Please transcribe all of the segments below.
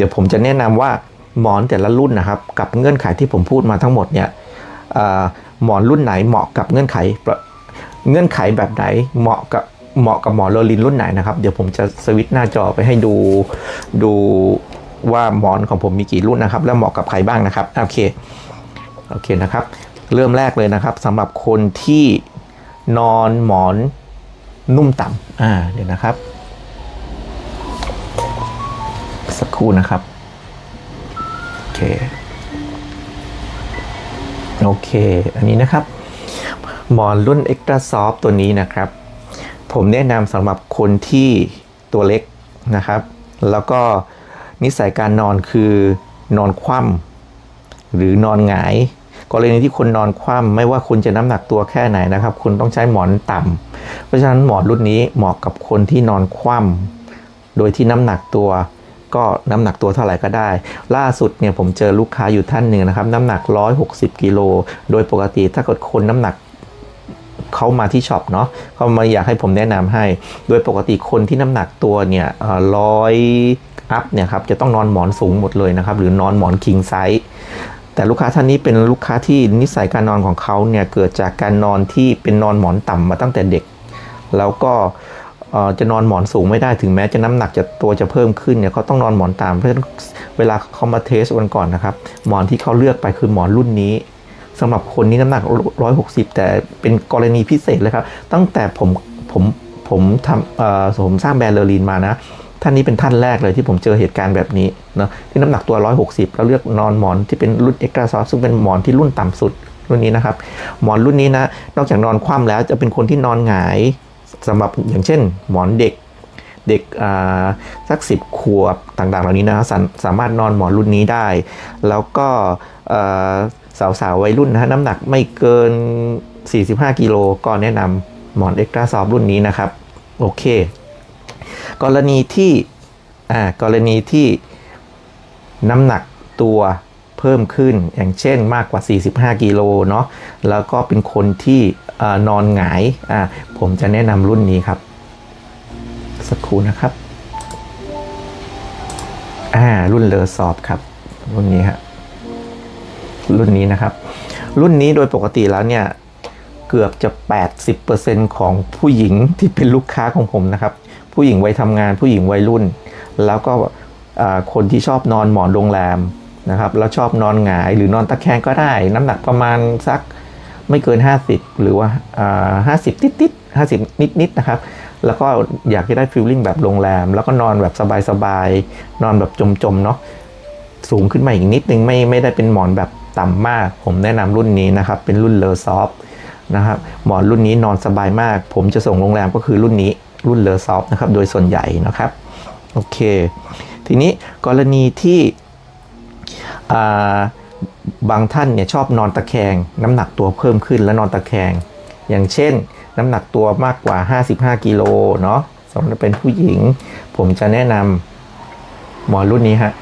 ดี๋ยวผมจะแนะนำว่าหมอนแต่ละรุ่นนะครับ กับเงื่อนไขที่ผมพูดมาทั้งหมดเนี่ยหมอนรุ่นไหนเหมาะกับเงื่อนไขเงื่อนไขแบบไหนเหมาะกับเหมาะกับหมอนโรลินรุ่นไหนนะครับ เดี๋ยวผมจะสวิตช์หน้าจอไปให้ดูดูว่าหมอนของผมมีกี่รุ่นนะครับ แล้วเหมาะกับใครบ้างนะครับโอเคโอเคนะครับ เริ่มแรกเลยนะครับสำหรับคนที่นอนหมอนนุ่มต่ำอ่าเดี๋ยวนะครับ สักครู่นะครับ โอเค โอเค อันนี้นะครับ หมอนรุ่น Extra Soft ตัวนี้นะครับ ผมแนะนำสำหรับคนที่ตัวเล็กนะครับ แล้วก็นิสัยการนอนคือนอนคว่ำหรือนอนหงายกรณีที่คนนอนคว่ำไม่ว่าคุณจะน้ำหนักตัวแค่ไหนนะครับ คุณต้องใช้หมอนต่ำเพราะฉะนั้นหมอนรุ่นนี้เหมาะกับคนที่นอนคว่ำโดยที่น้ำหนักตัว ก็น้ำหนักตัวเท่าไหร่ก็ได้ ล่าสุดเนี่ยผมเจอลูกค้าอยู่ท่านหนึ่งนะครับ น้ำหนัก 160กิโลโดยปกติถ้าเกิดคนน้ำหนักเขามาที่ช็อปเนาะเขามาอยากให้ผมแนะนำให้ โดยปกติคนที่น้ำหนักตัวเนี่ยร้อยอัพเนี่ยครับจะต้องนอนหมอนสูงหมดเลยนะครับ หรือนอนหมอนคิงไซส์แต่ลูกค้าท่านนี้เป็นลูกค้าที่นิสัยการนอนของเขาเนี่ยเกิดจากการนอนที่เป็นนอนหมอนต่ำมาตั้งแต่เด็ก แล้วก็ จะนอนหมอนสูงไม่ได้ถึงแม้จะน้ำหนักจะตัวจะเพิ่มขึ้นเนี่ยเขาต้องนอนหมอนต่ำเพราะฉะนั้นเวลาเขามาเทสวันก่อนนะครับ หมอนที่เขาเลือกไปคือหมอนรุ่นนี้สำหรับคนที่น้ำหนัก 160 แต่เป็นกรณีพิเศษเลยครับ ตั้งแต่ผมผมผมทำเอ่อผมสร้างแบรนด์เลอรีนมานะท่านนี้เป็นท่านแรกเลยที่ผมเจอเหตุการณ์แบบนี้เนาะที่น้ำหนักตัว 160 แล้วเลือกนอนหมอนที่เป็นรุ่นเอ็กซ์ตร้าซอฟซึ่งเป็นหมอนที่รุ่นต่ำสุดรุ่นนี้นะครับหมอนรุ่นนี้นะนอกจากนอนคว่ำแล้วจะเป็นคนที่นอนหงาย สำหรับอย่างเช่น หมอนเด็กเด็กอ่าสักสิบขวบต่างๆ เหล่านี้นะสาสามารถนอนหมอนรุ่นนี้ได้ แล้วก็เอ่อสาวๆวัยรุ่นนะน้ำหนักไม่เกิน 45 กิโลก็แนะนำหมอนเอ็กซ์ตร้าซอฟรุ่นนี้นะครับ โอเค กรณีที่อ่ากรณีที่น้ำหนักตัว เพิ่มขึ้น อย่างเช่นมากกว่า 45 กิโลเนาะแล้วก็เป็นคนที่นอนหงายผมจะแนะนำรุ่นนี้ครับ สักครู่นะครับอ่ารุ่นเลอสอบครับ รุ่นนี้ฮะรุ่นนี้นะครับ รุ่นนี้โดยปกติแล้วเนี่ยเกือบจะ 80%ของผู้หญิงที่เป็นลูกค้าของผมนะครับ ผู้หญิงวัยทำงานผู้หญิงวัยรุ่น แล้วก็คนที่ชอบนอนหมอนโรงแรม นะครับแล้วชอบนอนหงายหรือนอนตะแคงก็ได้ น้ำหนักประมาณสักไม่เกิน 50 หรือว่าห้าสิบติดติดห้าสิบนิดนิดนะครับ แล้วก็อยากจะได้ฟิลลิ่งแบบโรงแรม แล้วก็นอนแบบสบายๆ นอนแบบจมๆเนาะสูงขึ้นมาอีกนิดนึงไม่ไม่ได้เป็นหมอนแบบต่ำมาก ผมแนะนำรุ่นนี้นะครับ เป็นรุ่นเลอซอฟนะครับหมอนรุ่นนี้นอนสบายมาก ผมจะส่งโรงแรมก็คือรุ่นนี้รุ่นเลอซอฟนะครับ โดยส่วนใหญ่นะครับ โอเค ทีนี้กรณีที่ บางท่านเนี่ยชอบนอนตะแคง น้ำหนักตัวเพิ่มขึ้นแล้วนอนตะแคง อย่างเช่น น้ำหนักตัวมากกว่า 55กิโลเนาะสำหรับเป็นผู้หญิง ผมจะแนะนำหมอนรุ่นนี้ฮะ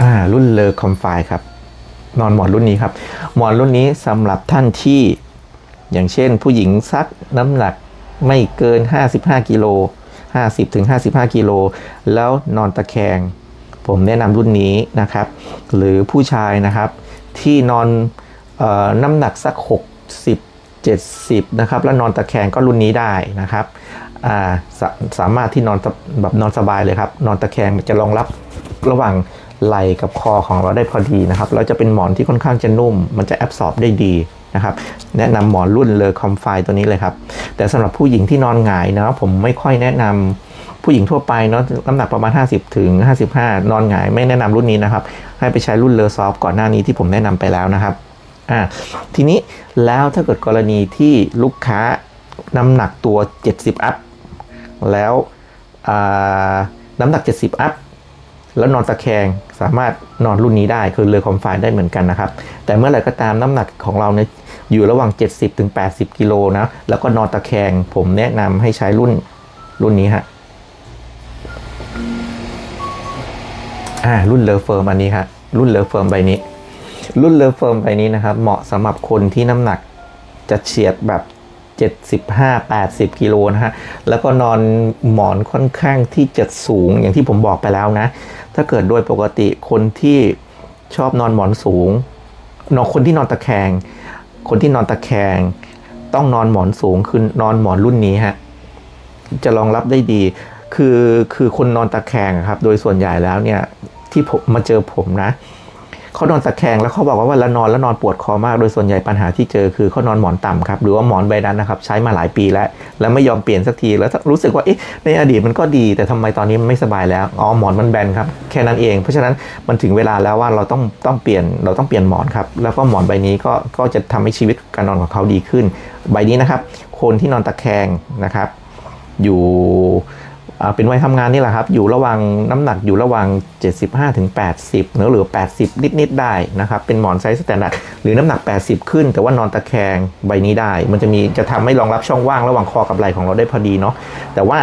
อ่ารุ่นเลอคอมไฟครับ นอนหมอนรุ่นนี้ครับ หมอนรุ่นนี้สำหรับท่านที่ อย่างเช่น ผู้หญิงสักน้ำหนักไม่เกิน 55กิโล50ถึง55กิโลแล้วนอนตะแคง ผมแนะนำรุ่นนี้นะครับ หรือผู้ชายนะครับที่นอนออน้ำหนักสัก 60 70นะครับแล้วนอนตะแคงก็รุ่นนี้ได้นะครับาสาสามารถที่นอนแบบนอนสบายเลยครับ นอนตะแคงจะรองรับระหว่างไหล่กับคอของเราได้พอดีนะครับแล้วจะเป็นหมอนที่ค่อนข้างจะนุ่ม มันจะแอบสอบได้ดีนะครับแนะนำหมอนรุ่นเลอคอมไฟตัวนี้เลยครับ แต่สำหรับผู้หญิงที่นอนหงายนะผมไม่ค่อยแนะนำ ผู้หญิงทั่วไปเนาะน้ำหนักประมาณ 50 ถึง 55 นอนหงายไม่แนะนำรุ่นนี้นะครับ ให้ไปใช้รุ่นเลอซอฟก่อนหน้านี้ที่ผมแนะนำไปแล้วนะครับอ่าทีนี้แล้วถ้าเกิดกรณีที่ลูกค้าน้ำหนักตัว 70 อัพ แล้วอ่าน้ำหนัก 70 อัพ แล้วนอนตะแคงสามารถนอนรุ่นนี้ได้คือเลอคอมไฟได้เหมือนกันนะครับ แต่เมื่อไหร่ก็ตามน้ำหนักของเราเนี่ยอยู่ระหว่าง 70ถึง80 กิโลนะ แล้วก็นอนตะแคงผมแนะนำให้ใช้รุ่นรุ่นนี้ฮะ อ่ารุ่นเลอเฟิร์มอันนี้ฮะรุ่นเลอเฟิร์มใบนี้ รุ่นเลอเฟิร์มใบนี้นะครับเหมาะสำหรับคนที่น้ำหนักจะเฉียดแบบ75 80 กิโลนะฮะ แล้วก็นอนหมอนค่อนข้างที่จะสูงอย่างที่ผมบอกไปแล้วนะ ถ้าเกิดโดยปกติคนที่ชอบนอนหมอนสูงนอนคนที่นอนตะแคง คนที่นอนตะแคง ต้องนอนหมอนสูงคือนอนหมอนรุ่นนี้ฮะ จะรองรับได้ดี คือคือคนนอนตะแคงครับ โดยส่วนใหญ่แล้วเนี่ย ที่ผมมาเจอผมนะเขานอนตะแคงแล้วเขาบอกว่าเวลานอนแล้วนอนปวดคอมากโดยส่วนใหญ่ปัญหาที่เจอคือเขานอนหมอนต่ำครับหรือว่าหมอนใบนั้นนะครับใช้มาหลายปีแล้ว แล้วไม่ยอมเปลี่ยนสักทีแล้วรู้สึกว่าเอ๊ะในอดีตมันก็ดีแต่ทำไมตอนนี้มันไม่สบายแล้วอ๋อหมอนมันแบนครับแค่นั้นเอง เพราะฉะนั้นมันถึงเวลาแล้วว่าเราต้องต้องเปลี่ยนเราต้องเปลี่ยนหมอนครับแล้วก็หมอนใบนี้ก็ก็จะทำให้ชีวิตการนอนของเขาดีขึ้น ใบนี้นะครับ คนที่นอนตะแคงนะครับ อยู่ เป็นวัยทำงานนี่แหละครับ อยู่ระหว่างน้ำหนักอยู่ระหว่าง 75ถึง80เนื้อเหลือ 80 นิด ๆ ได้นะครับ เป็นหมอนไซส์สแตนดาร์ดหรือน้ำหนัก 80 ขึ้น แต่ว่านอนตะแคงใบนี้ได้ มันจะมีจะทำให้รองรับช่องว่างระหว่างคอกับไหล่ของเราได้พอดีเนาะแต่ว่า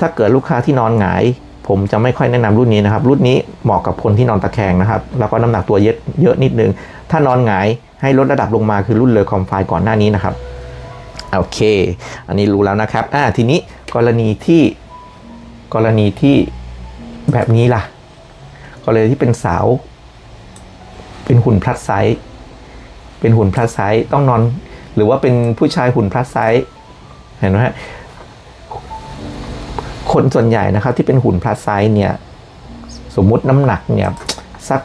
ถ้าเกิดลูกค้าที่นอนหงาย ผมจะไม่ค่อยแนะนำรุ่นนี้นะครับ รุ่นนี้เหมาะกับคนที่นอนตะแคงนะครับ แล้วก็น้ำหนักตัวเยอะเยอะนิดนึง ถ้านอนหงายให้ลดระดับลงมาคือรุ่นเลอคอมไฟก่อนหน้านี้นะครับโอเค อันนี้รู้แล้วนะครับอ่าทีนี้กรณีที่ กรณีที่แบบนี้ล่ะ กรณีที่เป็นสาว เป็นหุ่นพลัสไซส์เป็นหุ่นพลัสไซส์ต้องนอน หรือว่าเป็นผู้ชายหุ่นพลัสไซส์เห็นไหมฮะคนส่วนใหญ่นะครับที่เป็นหุ่นพลัสไซส์เนี่ย สมมุติน้ำหนักเนี่ยสัก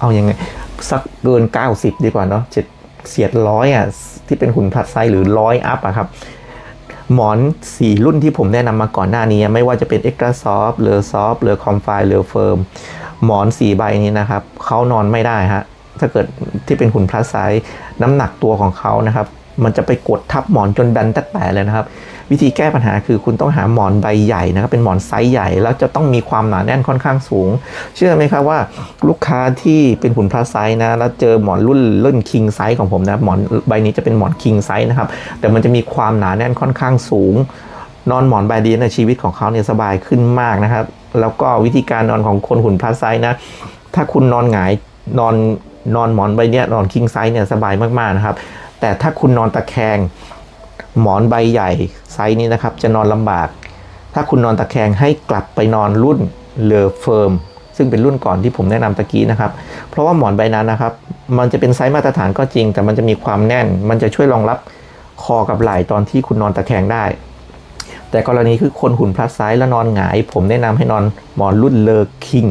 เอาอยัางไงสักเกิน 90 ดีกว่าเนาะเจ็ดเสียดร้อยอะที่เป็นหุ่นพลัสไซส์หรือร้อยอัพอะครับ หมอนสีรุ่นที่ผมแนะนำมาก่อนหน้านี้ ไม่ว่าจะเป็น Extra Soft เลอ Soft เลอ Comfy เลอ Firm หมอนสีใบนี้นะครับเขานอนไม่ได้ฮะถ้าเกิดที่เป็นหุ่นพลัสไซส์น้ำหนักตัวของเขานะครับ มันจะไปกดทับหมอนจนดันแตกแต่เลยนะครับ วิธีแก้ปัญหาคือคุณต้องหาหมอนใบใหญ่นะครับเป็นหมอนไซส์ใหญ่ แล้วจะต้องมีความหนาแน่นค่อนข้างสูง เชื่อไหมครับว่าลูกค้าที่เป็นหุ่นพลัสไซส์นะแล้วเจอหมอนรุ่นรุ่นคิงไซส์ของผมนะหมอนใบนี้จะเป็นหมอนคิงไซส์นะครับแต่มันจะมีความหนาแน่นค่อนข้างสูง นอนหมอนใบเดีในชีวิตของเขาเนี่ยสบายขึ้นมากนะครับ แล้วก็วิธีการนอนของคนหุ่นพลัสไซส์นะถ้าคุณนอนหงายนอนนอนหมอนใบเนี้ยนอนคิงไซส์เนี่ยสบายมากๆนะครับแต่ถ้าคุณนอนตะแคง หมอนใบใหญ่ไซส์นี้นะครับ จะนอนลำบาก ถ้าคุณนอนตะแคงให้กลับไปนอนรุ่นเลอเฟิร์มซึ่งเป็นรุ่นก่อนที่ผมแนะนำตะกี้นะครับ เพราะว่าหมอนใบนั้นนะครับ มันจะเป็นไซส์มาตรฐานก็จริง แต่มันจะมีความแน่น มันจะช่วยรองรับคอกับไหล่ตอนที่คุณนอนตะแคงได้ แต่กรณีคือคนหุ่นพลัสไซส์แล้วนอนหงาย ผมแนะนำให้นอนหมอนรุ่นเลอคิง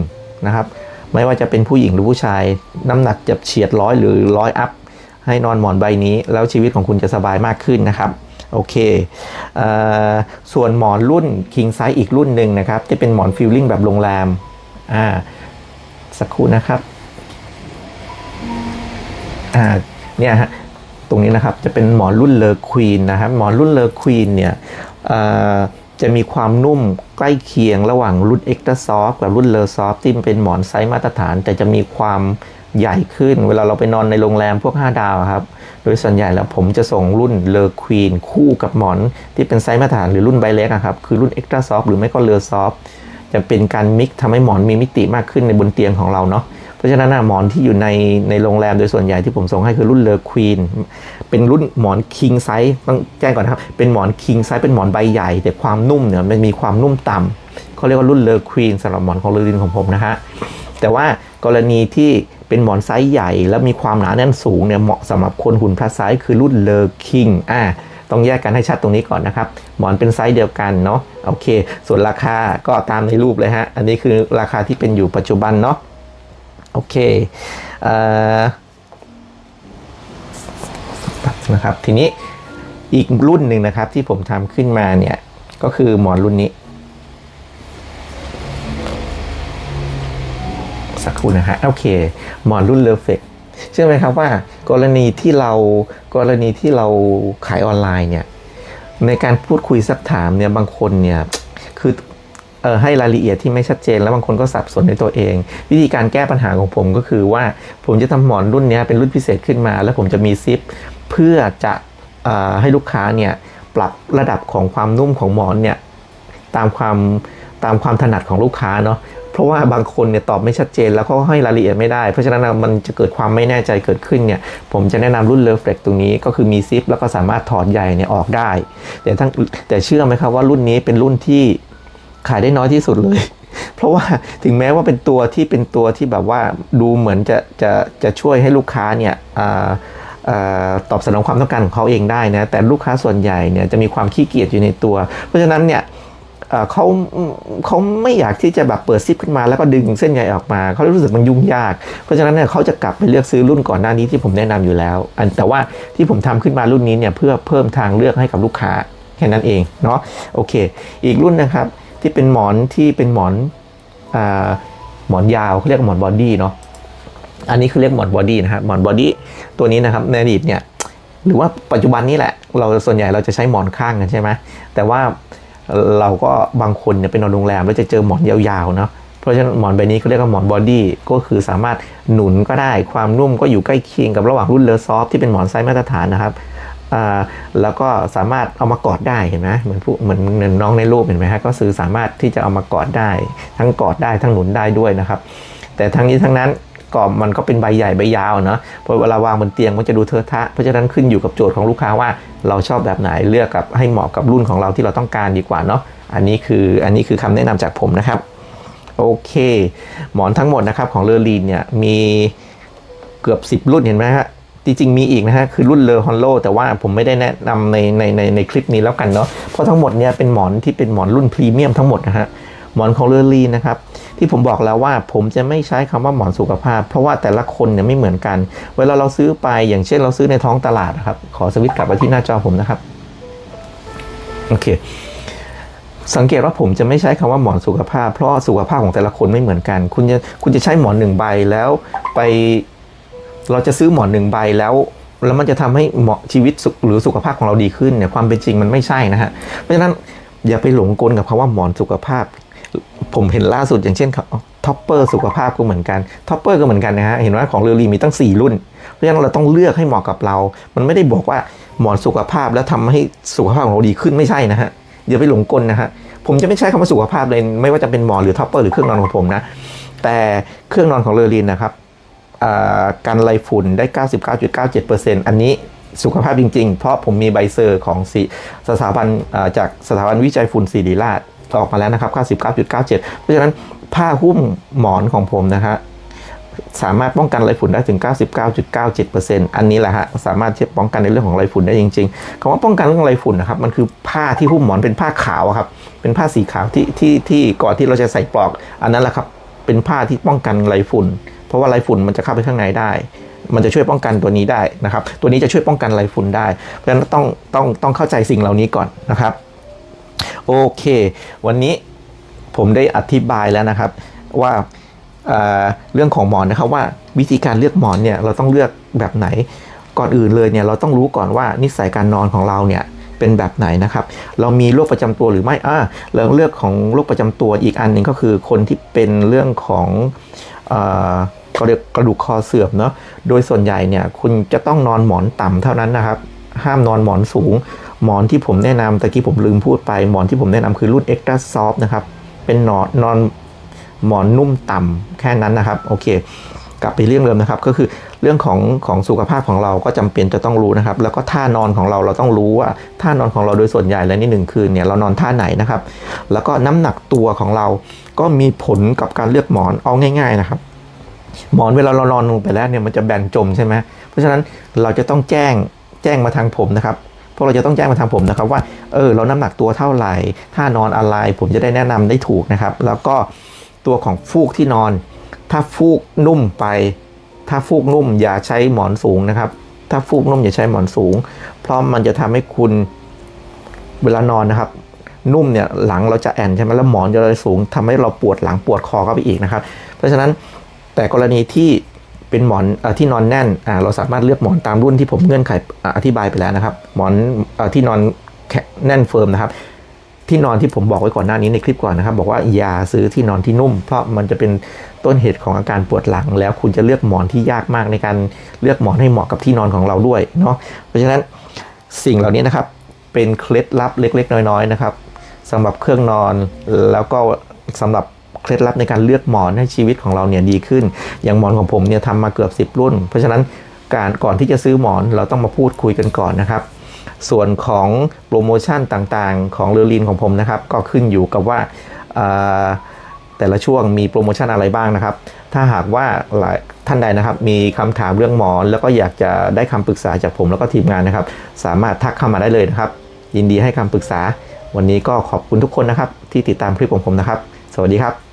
นะครับ ไม่ว่าจะเป็นผู้หญิงหรือผู้ชาย น้ำหนักจะเฉียดร้อยหรือร้อยอัพให้นอนหมอนใบนี้ แล้วชีวิตของคุณจะสบายมากขึ้นนะครับ โอเคเออส่วนหมอนรุ่น King Size อีกรุ่นหนึ่งนะครับ จะเป็นหมอนฟิลลิ่งแบบโรงแรมอ่าสักครู่นะครับอ่าเนี่ยฮะตรงนี้นะครับจะเป็นหมอนรุ่นเลอควีนนะครับหมอนรุ่นเลอควีนเนี่ยจะมีความนุ่มใกล้เคียงระหว่างรุ่น Extra Soft กับรุ่น l e Soft ที่เป็นหมอนไซส์มาตรฐาน แต่จะมีความใหญ่ขึ้น เวลาเราไปนอนในโรงแรมพวก 5 ดาวครับ ดยส่วนใหญ่แล้วผมจะส่งรุ่นเลอควีนคู่กับหมอน ที่เป็นไซส์มาตรฐานหรือรุ่นใบเล็กครับ คือรุ่น Extra Soft หรือไม่ก็เลอ Soft จะเป็นการมิกซ์ทำให้หมอนมีมิติมากขึ้นในบนเตียงของเราเนาะเพราะฉะนั้นหมอนที่อยู่ในในโรงแรมโดยส่วนใหญ่ที่ผมส่งให้คือรุ่นเลอควีนเป็นรุ่นหมอนคิงไซส์ต้องแจ้งก่อนนะครับ เป็นหมอนคิงไซส์เป็นหมอนใบใหญ่ แต่ความนุ่มเนี่ยมันมีความนุ่มต่ำเขาเรียกว่ารุ่นเลอควีนสำหรับหมอนของเลอรินของผมนะฮะแต่ว่ากรณีที่ เป็นหมอนไซส์ใหญ่แล้วมีความหนาแน่นสูงเนี่ยเหมาะสำหรับคนหุ่นพลัสไซส์คือรุ่นเลอคิงอ่าต้องแยกกันให้ชัดตรงนี้ก่อนนะครับ หมอนเป็นไซส์เดียวกันเนาะโอเค ส่วนราคาก็ตามในรูปเลยฮะ อันนี้คือราคาที่เป็นอยู่ปัจจุบันเนาะโอเคเอ่อนะครับทีนี้อีกรุ่นหนึ่งนะครับที่ผมทำขึ้นมาเนี่ย ก็คือหมอนรุ่นนี้ สัก ครู่นะฮะโอเคหมอนรุ่นเลเฟกเชื่อไหมครับว่ากรณีที่เรากรณีที่เราขายออนไลน์เนี่ยในการพูดคุยสักถามเนี่ยบางคนเนี่ยคือเออให้รายละเอียดที่ไม่ชัดเจนแล้วบางคนก็สับสนในตัวเอง วิธีการแก้ปัญหาของผมก็คือว่าผมจะทำหมอนรุ่นนี้เป็นรุ่นพิเศษขึ้นมา แล้วผมจะมีซิป เพื่อจะเอ่อให้ลูกค้าเนี่ยปรับระดับของความนุ่มของหมอนเนี่ยตามความตามความถนัดของลูกค้าเนาะ เพราะว่าบางคนเนี่ยตอบไม่ชัดเจน แล้วก็ให้รายละเอียดไม่ได้ เพราะฉะนั้นมันจะเกิดความไม่แน่ใจเกิดขึ้นเนี่ยผมจะแนะนำรุ่นเลฟเ e กตรงนี้ก็คือมีซิปแล้วก็สามารถถอดใยเนี่ยออกได้ แต่ทั้งแต่เชื่อไหมครับว่ารุ่นนี้เป็นรุ่นที่ขายได้น้อยที่สุดเลยเพราะว่าถึงแม้ว่าเป็นตัวที่เป็นตัวที่แบบว่าดูเหมือนจะจะจะช่วยให้ลูกค้าเนี่ยอ่าอ่าตอบสนองความต้องการของเขาเองได้นะแต่ลูกค้าส่วนใหญ่เนี่ยจะมีความขี้เกียจอยู่ในตัว เพราะฉะนั้นเนี่ย เขาเขาไม่อยากที่จะแบบเปิดซิปขึ้นมาแล้วก็ดึงเส้นใยออกมาเขารู้สึกมันยุ่งยาก เพราะฉะนั้นเนี่ยเขาจะกลับไปเลือกซื้อรุ่นก่อนหน้านี้ที่ผมแนะนำอยู่แล้ว อันแต่ว่าที่ผมทำขึ้นมารุ่นนี้เนี่ยเพื่อเพิ่มทางเลือกให้กับลูกค้าแค่นั้นเองเนาะโอเค อีกรุ่นนะครับที่เป็นหมอนที่เป็นหมอนอ่าหมอนยาวเขาเรียกหมอนบอดี้เนาะอันนี้คือเรียกหมอนบอดี้นะครับหมอนบอดี้ตัวนี้นะครับในอดีตเนี่ยหรือว่าปัจจุบันนี้แหละ เราส่วนใหญ่เราจะใช้หมอนข้างกันใช่ไหมแต่ว่า เราก็บางคนเนี่ยไปนอนโรงแรมแล้วจะเจอหมอนยาวๆเนาะเพราะฉะนั้นหมอนใบนี้เขาเรียกว่าหมอนบอดี้ก็คือสามารถหนุนก็ได้ความนุ่มก็อยู่ใกล้เคียงกับระหว่างรุ่นเลอซอฟที่เป็นหมอนไซส์มาตรฐานนะครับแล้วก็สามารถเอามากอดได้เห็นไหมเหมือนผู้เหมือนเหมือนน้องในรูปเห็นไหมฮะก็คือสามารถที่จะเอามากอดได้ ทั้งกอดได้ทั้งหนุนได้ด้วยนะครับ แต่ทั้งนี้ทั้งนั้น กรอบมันก็เป็นใบใหญ่ใบยาวเนาะพอเวลาวางบนเตียงมันจะดูเทอะทะ เพราะฉะนั้นขึ้นอยู่กับโจทย์ของลูกค้าว่า เราชอบแบบไหนเลือกกับให้เหมาะกับรุ่นของเราที่เราต้องการดีกว่าเนาะอันนี้คืออันนี้คือคำแนะนำจากผมนะครับโอเค หมอนทั้งหมดนะครับของเลอรีนเนี่ยมีเกือบ 10 รุ่นเห็นไหมฮะจริงๆมีอีกนะฮะคือรุ่นเลอฮอนโลแต่ว่าผมไม่ได้แนะนำในในในในคลิปนี้แล้วกันเนาะเพราะทั้งหมดเนี่ยเป็นหมอนที่เป็นหมอนรุ่นพรีเมียมทั้งหมดนะฮะ หมอนของเลอรีนะครับ ที่ผมบอกแล้วว่าผมจะไม่ใช้คำว่าหมอนสุขภาพ เพราะว่าแต่ละคนเนี่ยไม่เหมือนกัน เวลาเราซื้อไปอย่างเช่นเราซื้อในท้องตลาดนะครับ ขอสวิตช์กลับมาที่หน้าจอผมนะครับ โอเค สังเกตว่าผมจะไม่ใช้คำว่าหมอนสุขภาพ เพราะสุขภาพของแต่ละคนไม่เหมือนกัน คุณจะคุณจะใช้หมอนหนึ่งใบแล้วไป เราจะซื้อหมอนหนึ่งใบแล้วแล้วมันจะทำให้เหมาะชีวิตหรือสุขภาพของเราดีขึ้นเนี่ยความเป็นจริงมันไม่ใช่นะฮะเพราะฉะนั้นอย่าไปหลงกลกับคำว่าหมอนสุขภาพ ผมเห็นล่าสุดอย่างเช่นท็อปเปอร์สุขภาพก็เหมือนกันท็อปเปอร์ก็เหมือนกันนะฮะเห็นว่าของเรอรีมีตั้ง 4 รุ่น เพราะฉะนั้นเราต้องเลือกให้เหมาะกับเรา มันไม่ได้บอกว่าหมอนสุขภาพแล้วทำให้สุขภาพของเราดีขึ้นไม่ใช่นะฮะอย่าไปหลงกลนะฮะผมจะไม่ใช้คำว่าสุขภาพเลยไม่ว่าจะเป็นหมอนหรือท็อปเปอร์หรือเครื่องนอนของผมนะแต่เครื่องนอนของเรอรีนนะครับอ่ากันไรฝุ่นได้ 99.97%อันนี้สุขภาพจริง ๆ เพราะผมมีใบเซอร์ของสิสถาบันจากสถาบันวิจัยฝุ่นศิริราช ออกมาแล้วนะครับ 99.97 เพราะฉะนั้นผ้าหุ้มหมอนของผมนะฮะสามารถป้องกันไรฝุ่นได้ถึง 99.97%อันนี้แหละฮะสามารถที่ป้องกันในเรื่องของไรฝุ่นได้จริงๆคำว่าป้องกันเรื่องไรฝุ่นนะครับมันคือผ้าที่หุ้มหมอนเป็นผ้าขาวครับเป็นผ้าสีขาวที่ที่ที่ก่อนที่เราจะใส่ปลอก อันนั้นแหละครับเป็นผ้าที่ป้องกันไรฝุ่น เพราะว่าไรฝุ่นมันจะเข้าไปข้างในได้ มันจะช่วยป้องกันตัวนี้ได้นะครับ ตัวนี้จะช่วยป้องกันไรฝุ่นได้ เพราะฉะนั้นต้องต้องต้องเข้าใจสิ่งเหล่านี้ก่อนนะครับ โอเค วันนี้ผมได้อธิบายแล้วนะครับว่าเเรื่องของหมอนนะครับว่าวิธีการเลือกหมอนเนี่ยเราต้องเลือกแบบไหนก่อนอื่นเลยเนี่ยเราต้องรู้ก่อนว่านิสัยการนอนของเราเนี่ยเป็นแบบไหนนะครับ เรามีโรคประจำตัวหรือไม่อ่าเรื่องเลือกของโรคประจำตัวอีกอันหนึ่งก็คือคนที่เป็นเรื่องของเอ่อก็เรียกกระดูกคอเสื่อมเนาะโดยส่วนใหญ่เนี่ยคุณจะต้องนอนหมอนต่ำเท่านั้นนะครับ ห้ามนอนหมอนสูง หมอนที่ผมแนะนำตะกี้ผมลืมพูดไป หมอนที่ผมแนะนำคือรุ่น Extra Soft นะครับ เป็นหนอนนอนหมอนนุ่มต่ำแค่นั้นนะครับ โอเค กลับไปเรื่องเดิมนะครับ ก็คือเรื่องของของสุขภาพของเราก็จำเป็นจะต้องรู้นะครับ แล้วก็ท่านอนของเราเราต้องรู้ว่าท่านอนของเราโดยส่วนใหญ่แล้วนี่หนึ่งคืนเนี่ยเรานอนท่าไหนนะครับ แล้วก็น้ำหนักตัวของเราก็มีผลกับการเลือกหมอนเอาง่าย ๆนะครับ หมอนเวลาเรานอนลงไปแล้วเนี่ยมันจะแบนจมใช่ไหมเพราะฉะนั้นเราจะต้องแจ้งแจ้งมาทางผมนะครับ พวกเราจะต้องแจ้งมาทางผมนะครับว่าเออเราน้ำหนักตัวเท่าไหร่ท่านอนอะไร ผมจะได้แนะนำได้ถูกนะครับ แล้วก็ตัวของฟูกที่นอน ถ้าฟูกนุ่มไป ถ้าฟูกนุ่มอย่าใช้หมอนสูงนะครับ ถ้าฟูกนุ่มอย่าใช้หมอนสูง เพราะมันจะทำให้คุณเวลานอนนะครับนุ่มเนี่ยหลังเราจะแอนใช่ไหมแล้วหมอนจะเลยสูงทำให้เราปวดหลังปวดคอเข้าไปอีกนะครับ เพราะฉะนั้นแต่กรณีที่ เป็นหมอนอที่นอนแน่นเราสามารถเลือกหมอนตามรุ่นที่ผมเงื่อนไขอธิบายไปแล้วนะครับ หมอนอที่นอนแข็งแน่นเฟิร์มนะครับ ที่นอนที่ผมบอกไว้ก่อนหน้านี้ในคลิปก่อนนะครับ บอกว่าอย่าซื้อที่นอนที่นุ่ม เพราะมันจะเป็นต้นเหตุของอาการปวดหลัง แล้วคุณจะเลือกหมอนที่ยากมากในการเลือกหมอนให้เหมาะกับที่นอนของเราด้วยเนาะเพราะฉะนั้นสิ่งเหล่านี้นะครับเป็นเคล็ดลับเล็ก ๆ น้อยๆนะครับสำหรับเครื่องนอนแล้วก็สำหรับ เคล็ดลับในการเลือกหมอนให้ชีวิตของเราเนี่ยดีขึ้น อย่างหมอนของผมเนี่ยทำมาเกือบ 10 รุ่น เพราะฉะนั้นการก่อนที่จะซื้อหมอนเราต้องมาพูดคุยกันก่อนนะครับ ส่วนของโปรโมชั่นต่างๆ ของเรือลินของผมนะครับ ก็ขึ้นอยู่กับว่าแต่ละช่วงมีโปรโมชั่นอะไรบ้างนะครับ ถ้าหากว่าหลายท่านใดนะครับ มีคำถามเรื่องหมอน แล้วก็อยากจะได้คำปรึกษาจากผมแล้วก็ทีมงานนะครับ สามารถทักเข้ามาได้เลยนะครับ ยินดีให้คำปรึกษา วันนี้ก็ขอบคุณทุกคนนะครับ ที่ติดตามคลิปของผมนะครับ สวัสดีครับ